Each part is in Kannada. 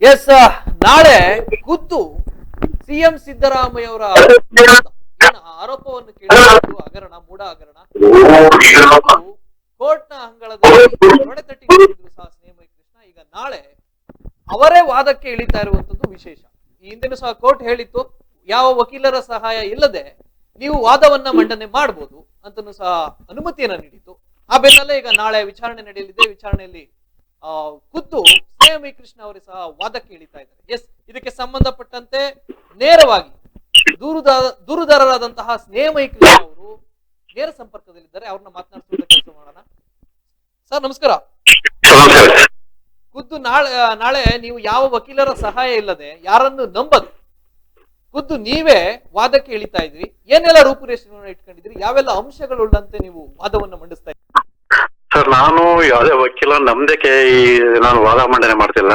ಎಸ್ ನಾಳೆ ಖುದ್ದು ಸಿಎಂ ಸಿದ್ದರಾಮಯ್ಯ ಅವರ ಆರೋಪವನ್ನು ಕೇಳಿದ್ರು? ಹಗರಣ ಮೂಡ ಹಗರಣ. ಕೋರ್ಟ್ನ ಅಂಗಳದಲ್ಲಿ ಸಹ ಸ್ನೇಹಮಯಿ ಕೃಷ್ಣ. ಈಗ ನಾಳೆ ಅವರೇ ವಾದಕ್ಕೆ ಇಳಿತಾ ಇರುವಂತದ್ದು ವಿಶೇಷ. ಈ ಹಿಂದೆನೂ ಸಹ ಕೋರ್ಟ್ ಹೇಳಿತ್ತು, ಯಾವ ವಕೀಲರ ಸಹಾಯ ಇಲ್ಲದೆ ನೀವು ವಾದವನ್ನ ಮಂಡನೆ ಮಾಡಬಹುದು ಅಂತನೂ ಸಹ ಅನುಮತಿಯನ್ನ ನೀಡಿತ್ತು. ಆ ಬೆನ್ನಲ್ಲೇ ಈಗ ನಾಳೆ ವಿಚಾರಣೆ ನಡೆಯಲಿದೆ. ವಿಚಾರಣೆಯಲ್ಲಿ ಖುದ್ದು ಸ್ನೇಹಮಯಿ ಕೃಷ್ಣ ಅವರೇ ಸಹ ವಾದಕ್ಕೆ ಇಳಿತಾ ಇದ್ದಾರೆ. ಎಸ್ ಇದಕ್ಕೆ ಸಂಬಂಧಪಟ್ಟಂತೆ ನೇರವಾಗಿ ದೂರುದಾರ ದೂರುದಾರರಾದಂತಹ ಸ್ನೇಹಮಯಿ ಕೃಷ್ಣ ಅವರು ನೇರ ಸಂಪರ್ಕದಲ್ಲಿದ್ದಾರೆ. ಅವ್ರನ್ನ ಮಾತನಾಡಿಸುವಂತ ಕೆಲಸ ಮಾಡೋಣ. ಸರ್ ನಮಸ್ಕಾರ. ಖುದ್ದು ನಾಳೆ ನಾಳೆ ನೀವು ಯಾವ ವಕೀಲರ ಸಹಾಯ ಇಲ್ಲದೆ ಯಾರನ್ನು ನಂಬದು ಖುದ್ದು ನೀವೇ ವಾದಕ್ಕೆ ಇಳಿತಾ ಇದ್ರಿ. ಏನೆಲ್ಲ ರೂಪುರೇಷೆಗಳನ್ನು ಇಟ್ಕೊಂಡಿದ್ರಿ ಯಾವೆಲ್ಲ ಅಂಶಗಳುಳ್ಳಂತೆ ನೀವು ವಾದವನ್ನು ಮಂಡಿಸ್ತಾ ಸರ್, ನಾನು ಯಾವುದೇ ವಕೀಲ ನಂಬಿಕೆ ಈ ನಾನು ವಾದ ಮಂಡನೆ ಮಾಡ್ತಿಲ್ಲ.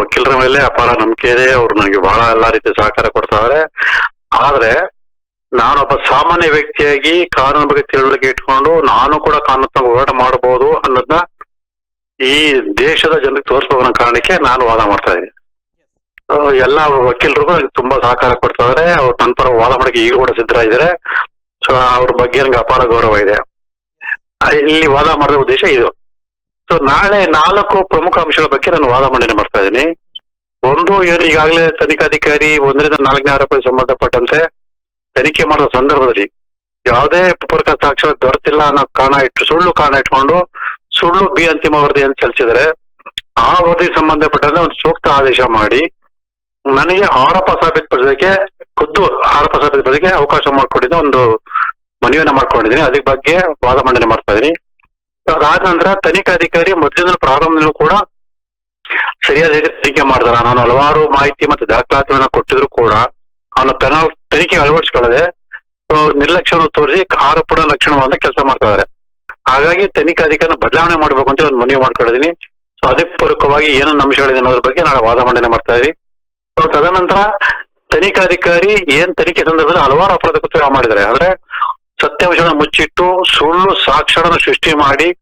ವಕೀಲರ ಮೇಲೆ ಅಪಾರ ನಂಬಿಕೆ ಇದೆ. ಅವ್ರು ನನಗೆ ಬಹಳ ಎಲ್ಲಾ ರೀತಿ ಸಹಕಾರ ಕೊಡ್ತಾವ್ರೆ ಆದ್ರೆ ನಾನೊಬ್ಬ ಸಾಮಾನ್ಯ ವ್ಯಕ್ತಿಯಾಗಿ ಕಾನೂನು ಬಗ್ಗೆ ತಿಳುವಳಿಕೆ ಇಟ್ಕೊಂಡು ನಾನು ಕೂಡ ಕಾನೂನು ಹೋರಾಟ ಮಾಡಬಹುದು ಅನ್ನೋದನ್ನ ಈ ದೇಶದ ಜನರಿಗೆ ತೋರಿಸಬೇಕು ಕಾರಣಕ್ಕೆ ನಾನು ವಾದ ಮಾಡ್ತಾ ಇದ್ದೀನಿ. ಎಲ್ಲ ವಕೀಲರಿಗೂ ತುಂಬಾ ಸಹಕಾರ ಕೊಡ್ತಾ ಅವ್ರು ನನ್ನ ಪರ ವಾದ ಮಾಡಕ್ಕೆ ಈಗ ಕೂಡ ಸಿದ್ಧರಾಗಿದ್ದಾರೆ. ಸೊ ಅವ್ರ ಬಗ್ಗೆ ನನಗೆ ಅಪಾರ ಗೌರವ ಇದೆ. ಇಲ್ಲಿ ವಾದ ಮಾಡಿದ ಉದ್ದೇಶ ಇದು. ಸೊ ನಾಳೆ ನಾಲ್ಕು ಪ್ರಮುಖ ಅಂಶಗಳ ಬಗ್ಗೆ ನಾನು ವಾದ ಮಂಡನೆ ಮಾಡ್ತಾ ಇದ್ದೀನಿ. ಒಂದು ಏನು ಈಗಾಗಲೇ ತನಿಖಾಧಿಕಾರಿ ಒಂದರಿಂದ ನಾಲ್ಕನೇ ಆರೋಪಕ್ಕೆ ಸಂಬಂಧಪಟ್ಟಂತೆ ತನಿಖೆ ಮಾಡುವ ಸಂದರ್ಭದಲ್ಲಿ ಯಾವುದೇ ಪೂರಕ ಸಾಕ್ಷ್ಯ ದೊರೆತಿಲ್ಲ ಅನ್ನೋ ಕಾರಣ ಇಟ್ಟು, ಸುಳ್ಳು ಕಾರಣ ಇಟ್ಕೊಂಡು, ಸುಳ್ಳು ಬಿ ಅಂತಿಮ ವರದಿ ಅಂತ ಸಲ್ಲಿಸಿದರೆ ಆ ವರದಿ ಸಂಬಂಧಪಟ್ಟಂತೆ ಒಂದು ಸೂಕ್ತ ಆದೇಶ ಮಾಡಿ, ನನಗೆ ಆರೋಪ ಸಾಬೀತುಪಡಿಸೋದಕ್ಕೆ, ಖುದ್ದು ಆರೋಪ ಸಾಬೀತುಪಡಿಸೋದಕ್ಕೆ ಅವಕಾಶ ಮಾಡಿಕೊಟ್ಟಿದ್ದ ಒಂದು ಮನವಿಯನ್ನ ಮಾಡ್ಕೊಂಡಿದ್ದೀನಿ. ಅದ್ರ ಬಗ್ಗೆ ವಾದ ಮಂಡನೆ ಮಾಡ್ತಾ ಇದೀನಿ ಅದಾದ ನಂತರ ತನಿಖಾಧಿಕಾರಿ ಮೊದಲಿನ ಪ್ರಾರಂಭದಲ್ಲೂ ಕೂಡ ಸರಿಯಾದ ರೀತಿ ತನಿಖೆ ಮಾಡಿದಾರ ನಾನು ಹಲವಾರು ಮಾಹಿತಿ ಮತ್ತು ದಾಖಲಾತಿಗಳನ್ನ ಕೊಟ್ಟಿದ್ರು ಕೂಡ. ಅವನು ತನ್ನ ತನಿಖೆ ಅಳವಡಿಸ್ಕೊಳ್ಳದೆ ನಿರ್ಲಕ್ಷ್ಯವನ್ನು ತೋರಿಸಿ ಆರೋಪದ ಲಕ್ಷಣವಾದ ಕೆಲಸ ಮಾಡ್ತಾ ಇದಾರೆ ಹಾಗಾಗಿ ತನಿಖಾಧಿಕಾರಿನ ಬದಲಾವಣೆ ಮಾಡಬೇಕು ಅಂತ ಒಂದು ಮನವಿ ಮಾಡ್ಕೊಂಡಿದ್ದೀನಿ. ಸೊ ಅದಕ್ಕೆ ಪೂರಕವಾಗಿ ಏನೇನು ಅಂಶಗಳಿದೆ ಅನ್ನೋದ್ರ ಬಗ್ಗೆ ನಾನು ವಾದ ಮಂಡನೆ ಮಾಡ್ತಾ ಇದೀವಿ ಸೊ ತದನಂತರ ತನಿಖಾಧಿಕಾರಿ ಏನ್ ತನಿಖೆ ಸಂದರ್ಭದಲ್ಲಿ ಹಲವಾರು ಅಪರಾಧ ಕೃತ್ಯ ಮಾಡಿದ್ದಾರೆ ಅಂದ್ರೆ ಸತ್ಯಾಂಶಗಳನ್ನು ಮುಚ್ಚಿಟ್ಟು ಸುಳ್ಳು ಸಾಕ್ಷರನ ಸೃಷ್ಟಿ ಮಾಡಿ,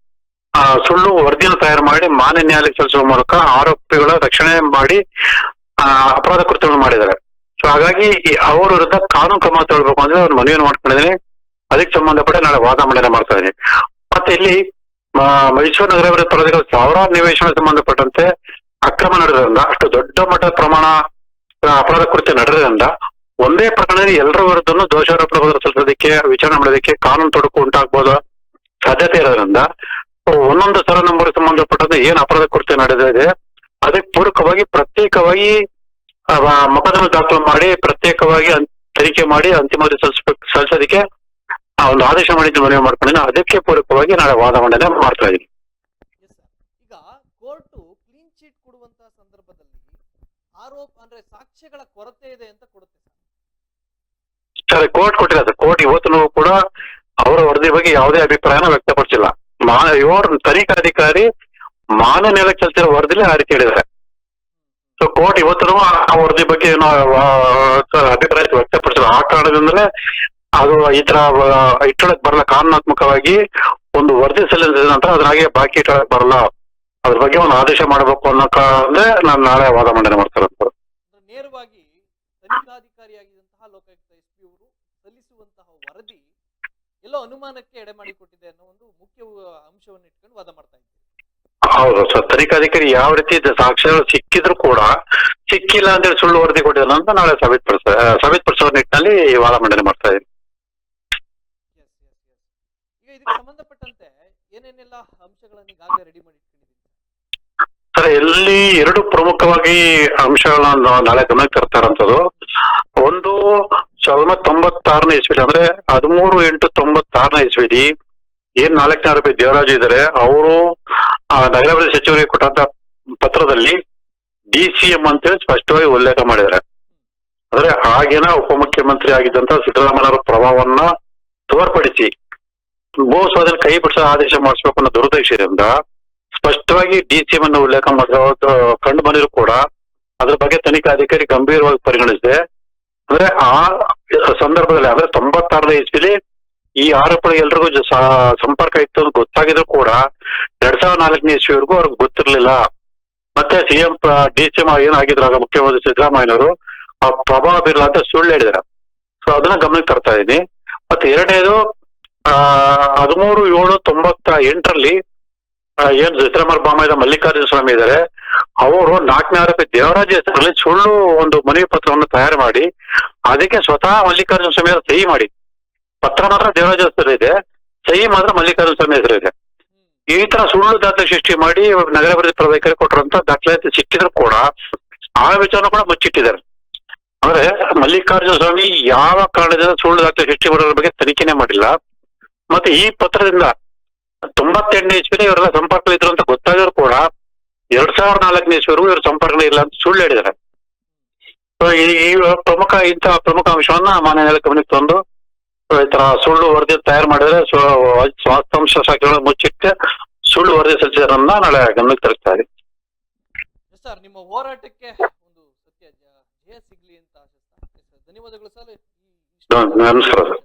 ಆ, ಸುಳ್ಳು ವರದಿಯನ್ನು ತಯಾರು ಮಾಡಿ, ಮಾನ್ಯ ನ್ಯಾಯಾಲಯ ಸಲ್ಲಿಸುವ ಮೂಲಕ ಆರೋಪಿಗಳ ರಕ್ಷಣೆ ಮಾಡಿ, ಆ, ಅಪರಾಧ ಕೃತ್ಯವನ್ನು ಮಾಡಿದ್ದಾರೆ. ಸೊ ಹಾಗಾಗಿ ಅವ್ರ ವಿರುದ್ಧ ಕಾನೂನು ಕ್ರಮ ತಗೊಳ್ಬೇಕು ಅಂದ್ರೆ ಅವ್ರ ಮನವಿಯನ್ನು ಮಾಡ್ಕೊಂಡಿದ್ದೀನಿ ಅದಕ್ಕೆ ಸಂಬಂಧಪಟ್ಟ ನಾಳೆ ವಾದ ಮಂಡನೆ ಮಾಡ್ತಾ ಇದ್ದೀನಿ. ಮತ್ತೆ ಇಲ್ಲಿ ಮೈಸೂರು ನಗರ ಅಪರಾಧಿಗಳ ಸಾವಿರಾರು ನಿವೇಶನ ಸಂಬಂಧಪಟ್ಟಂತೆ ಅಕ್ರಮ ನಡೆದ್ರಿಂದ ಅಷ್ಟು ದೊಡ್ಡ ಮಟ್ಟದ ಪ್ರಮಾಣ ಅಪರಾಧ ಕೃತ್ಯ ನಡೆದ್ರಿಂದ ಒಂದೇ ಪ್ರಕರಣದಲ್ಲಿ ಎಲ್ಲರ ವಿರುದ್ಧನು ದೋಷಾರೋಪಣ ಸಲ್ಲಿಸೋದಕ್ಕೆ ವಿಚಾರಣೆ ಮಾಡೋದಕ್ಕೆ ಕಾನೂನು ತೊಡಕು ಉಂಟಾಗ್ಬೋದು? ಸಾಧ್ಯತೆ ಇರೋದ್ರಿಂದ ಒಂದೊಂದು ಸರ ನಂಬರ್ ಸಂಬಂಧಪಟ್ಟಂತೆ ಏನ್ ಅಪರಾಧ ಕೃತ್ಯ ನಡೆದಿದೆ ಅದಕ್ಕೆ ಪೂರಕವಾಗಿ ಪ್ರತ್ಯೇಕವಾಗಿ ಮೊಕದ್ದಮೆ ದಾಖಲು ಮಾಡಿ, ಪ್ರತ್ಯೇಕವಾಗಿ ತನಿಖೆ ಮಾಡಿ ಅಂತಿಮ ಸಲ್ಲಿಸೋದಕ್ಕೆ ಆ, ಒಂದು ಆದೇಶ ಮಾಡಿದ್ದು ಮನವಿ ಮಾಡ್ಕೊಂಡಿದ್ದೀನಿ ಅದಕ್ಕೆ ಪೂರಕವಾಗಿ ನಾಳೆ ವಾದ ಮಂಡನೆ ಮಾಡ್ತಾ ಇದ್ದೀನಿ. ಈಗ ಕೋರ್ಟು ಕ್ಲೀನ್ ಚೀಟ್ ಕೊಡುವಂತಹ ಸಂದರ್ಭದಲ್ಲಿ ಆರೋಪ ಸಾಕ್ಷ್ಯಗಳ ಕೊರತೆ ಇದೆ ಅಂತ ಕೊಡುತ್ತೆ ಸರ್, ಕೋರ್ಟ್ ಕೊಟ್ಟಿಲ್ಲ. ಸರ್ ಕೋರ್ಟ್ ಇವತ್ತು ಕೂಡ ಅವರ ವರದಿ ಬಗ್ಗೆ ಯಾವುದೇ ಅಭಿಪ್ರಾಯನ ವ್ಯಕ್ತಪಡಿಸಿಲ್ಲ. ಮಾ, ಇವರು ತನಿಖಾಧಿಕಾರಿ ಮಾನ ನೆಲೆ ಚಲಿಸಿರೋ ವರದಿಲಿ ಆ ರೀತಿ ಹೇಳಿದ್ದಾರೆ. ಸೊ ಕೋರ್ಟ್ ಇವತ್ತು ಆ ವರದಿ ಬಗ್ಗೆ ಏನೋ ಅಭಿಪ್ರಾಯ ವ್ಯಕ್ತಪಡಿಸಿಲ್ಲ. ಆ ಕಾರಣದಿಂದಲೇ ಅದು ಈ ತರ ಇಟ್ಟೊಳಕ್ ಬರಲ್ಲ. ಕಾನೂನಾತ್ಮಕವಾಗಿ ಒಂದು ವರದಿ ಸಲ್ಲಿಸಿದ ನಂತರ ಅದ್ರ ಹಾಗೆ ಬಾಕಿ ಇಟ್ಟಳಕ್ ಬರಲ್ಲ. ಅದ್ರ ಬಗ್ಗೆ ಒಂದು ಆದೇಶ ಮಾಡಬೇಕು ಅನ್ನೋ ಕಾರಣ ನಾನು ನಾಳೆ ವಾದ ಮಂಡನೆ ಮಾಡ್ತಾರೆ ನೇರವಾಗಿ ತನಿಖಾಧಿಕಾರಿಯಾಗಿದ್ದಂತಹ ಲೋಕಾಯುಕ್ತ ಎಸ್ ಪಿ ಅವರು ಸಲ್ಲಿಸುವಂತಹ ವರದಿ ಎಲ್ಲೋ ಅನುಮಾನಕ್ಕೆ ಎಡೆ ಮಾಡಿಕೊಟ್ಟಿದೆ ಅನ್ನೋ ಒಂದು ಮುಖ್ಯ ಅಂಶವನ್ನು ಇಟ್ಕೊಂಡು ವಾದ ಮಾಡ್ತಾ ಇದ್ದೀವಿ. ಹೌದು ಸರ್ ತನಿಖಾಧಿಕಾರಿ ಯಾವ ರೀತಿ ಸಾಕ್ಷ್ಯಗಳು ಸಿಕ್ಕಿದ್ರು ಕೂಡ ಸಿಕ್ಕಿಲ್ಲ ಅಂತೇಳಿ ಸುಳ್ಳು ವರದಿ ಕೊಟ್ಟಿಲ್ಲ ಅಂತ ನಾಳೆ ಸಾಬೀತುಪಡಿಸ ಸಾಬೀತುಪಡಿಸುವ ನಿಟ್ಟಿನಲ್ಲಿ ವಾದ ಮಂಡನೆ ಮಾಡ್ತಾ ಇದ್ದೀನಿ ಈಗ ಇದಕ್ಕೆ ಸಂಬಂಧಪಟ್ಟಂತೆ ಏನೇನೆಲ್ಲ ಅಂಶಗಳನ್ನು ಈಗಾಗಲೇ ರೆಡಿ ಮಾಡಿ ಎಲ್ಲಿ ಎರಡು ಪ್ರಮುಖವಾಗಿ ಅಂಶಗಳನ್ನ ನಾಳೆ ಗಮನಕ್ಕೆ ತರ್ತಾರಂತದ್ದು ಒಂದು ಸಾವಿರದ ತೊಂಬತ್ತಾರನೇ ಇಸ್ವಿಲಿ, ಅಂದ್ರೆ ಹದಿಮೂರು ಎಂಟು ತೊಂಬತ್ತಾರನೇ ಇಸ್ವಿಲಿ ಏನ್ ನಾಲ್ಕನೇ ಆರೋಪಿ ದೇವರಾಜು ಇದ್ದಾರೆ ಅವರು ನಗರಾಭಿವೃದ್ಧಿ ಸಚಿವರಿಗೆ ಕೊಟ್ಟಂತ ಪತ್ರದಲ್ಲಿ ಡಿ ಸಿ ಎಂ ಅಂತೇಳಿ ಸ್ಪಷ್ಟವಾಗಿ ಉಲ್ಲೇಖ ಮಾಡಿದ್ದಾರೆ. ಅಂದ್ರೆ ಆಗಿನ ಉಪಮುಖ್ಯಮಂತ್ರಿ ಆಗಿದ್ದಂತ ಸಿದ್ದರಾಮಯ್ಯವರ ಪ್ರಭಾವವನ್ನ ತೋರ್ಪಡಿಸಿ ಭೂ ಸ್ವಾಧೀನ ಕೈ ಬಿಡಿಸೋ ಆದೇಶ ಮಾಡಿಸ್ಬೇಕು ಅನ್ನೋ ದುರುದ್ದೇಶದಿಂದ ಸ್ಪಷ್ಟವಾಗಿ ಡಿ ಸಿ ಅನ್ನು ಉಲ್ಲೇಖ ಮಾಡಿರೋದು ಕಂಡು ಬಂದಿದ್ರು ಕೂಡ ಅದ್ರ ಬಗ್ಗೆ ತನಿಖಾ ಅಧಿಕಾರಿ ಗಂಭೀರವಾಗಿ ಪರಿಗಣಿಸಿದೆ. ಅಂದ್ರೆ ಆ ಸಂದರ್ಭದಲ್ಲಿ, ಅಂದ್ರೆ ತೊಂಬತ್ತಾರನೇ ಇಸ್ವಿಲಿ ಈ ಆರೋಪಗಳು ಎಲ್ರಿಗೂ ಸಂಪರ್ಕ ಇತ್ತು ಅಂತ ಗೊತ್ತಾಗಿದ್ರು ಕೂಡ ಎರಡ್ ಸಾವಿರದ ನಾಲ್ಕನೇ ಇಸ್ವಿವರೆಗೂ ಅವ್ರಿಗೆ ಗೊತ್ತಿರ್ಲಿಲ್ಲ. ಮತ್ತೆ ಸಿಎಂ ಡಿ ಸಿ ಎಂ ಏನಾಗಿದ್ರು ಆಗ ಮುಖ್ಯಮಂತ್ರಿ ಸಿದ್ದರಾಮಯ್ಯನವರು, ಆ ಪ್ರಭಾವ ಬೀರಲ್ಲ ಅಂತ ಸುಳ್ಳು ಹೇಳಿದ್ರು ಸೊ ಅದನ್ನ ಗಮನಕ್ಕೆ ತರ್ತಾ ಇದ್ದೀನಿ ಮತ್ತೆ ಎರಡನೇದು ಹದಿಮೂರು ಏಳು ತೊಂಬತ್ತ ಎಂಟರಲ್ಲಿ ಏನ್ ಸಿದ್ದರಾಮಯ್ಯ ಬಾಮಯ್ಯ ಮಲ್ಲಿಕಾರ್ಜುನ ಸ್ವಾಮಿ ಇದ್ದಾರೆ ಅವರು ನಾಲ್ಕನೇ ಆರೋಪಿ ದೇವರಾಜ ಹೆಸರಲ್ಲಿ ಸುಳ್ಳು ಒಂದು ಮನವಿ ಪತ್ರವನ್ನು ತಯಾರು ಮಾಡಿ, ಅದಕ್ಕೆ ಸ್ವತಃ ಮಲ್ಲಿಕಾರ್ಜುನ ಸ್ವಾಮಿ ಅವರು ಸಹಿ ಮಾಡಿ. ಪತ್ರ ಮಾತ್ರ ದೇವರಾಜ ಹೆಸರು ಇದೆ, ಸಹಿ ಮಾತ್ರ ಮಲ್ಲಿಕಾರ್ಜುನ ಸ್ವಾಮಿ ಹೆಸರು ಇದೆ. ಈ ತರ ಸುಳ್ಳು ದಾಖಲೆ ಸೃಷ್ಟಿ ಮಾಡಿ ನಗರಾಭಿವೃದ್ಧಿ ಪ್ರಾಧಿಕಾರಿ ಕೊಟ್ಟರಂತ ದಾಖಲಾತಿ ಸಿಕ್ಕಿದ್ರು ಕೂಡ, ಆ ವಿಚಾರ ಕೂಡ ಮುಚ್ಚಿಟ್ಟಿದ್ದಾರೆ. ಅಂದ್ರೆ ಮಲ್ಲಿಕಾರ್ಜುನ ಸ್ವಾಮಿ ಯಾವ ಕಾರಣದಿಂದ ಸುಳ್ಳು ದಾಖಲೆ ಸೃಷ್ಟಿ ಮಾಡೋದ್ರ ಬಗ್ಗೆ ತನಿಖೆನೆ ಮಾಡಿಲ್ಲ. ಮತ್ತೆ ಈ ಪತ್ರದಿಂದ ತೊಂಬತ್ತೆಂಟನೇ ಇಸ್ವಿನ ಇವರೆಲ್ಲ ಸಂಪರ್ಕ ಇದ್ರು ಅಂತ ಗೊತ್ತಾದ್ರು ಕೂಡ ಎರಡ್ ಸಾವಿರದ ನಾಲ್ಕನೇ ಇಸ್ವಿವರೆಗೂ ಇವ್ರ ಸಂಪರ್ಕ ಇಲ್ಲ ಅಂತ ಸುಳ್ಳು ಹೇಳಿದ್ದಾರೆ. ಈ ಪ್ರಮುಖ ಇಂತಹ ಪ್ರಮುಖ ಅಂಶವನ್ನ ಮಾನ್ಯ ಗಮನಕ್ಕೆ ತಂದು ಈ ತರ ಸುಳ್ಳು ವರದಿ ತಯಾರು ಮಾಡಿದ್ರೆ ಸ್ವಾಸ್ಥ್ಯಾಂಶ ಶಾಖೆಗಳನ್ನು ಮುಚ್ಚಿಟ್ಟು ಸುಳ್ಳು ವರದಿ ಸಲ್ಲಿಸಿದ್ರನ್ನ ನಾಳೆ ಗಮನಕ್ಕೆ ತರ್ತಾ ಇದೆ ಸರ್ ನಿಮ್ಮ ಹೋರಾಟಕ್ಕೆ ಒಂದು ಸತ್ಯ ಜಯ ಸಿಗ್ಲಿ ಅಂತ ಧನ್ಯವಾದಗಳು ಸರ್. ನಮಸ್ಕಾರ ಸರ್.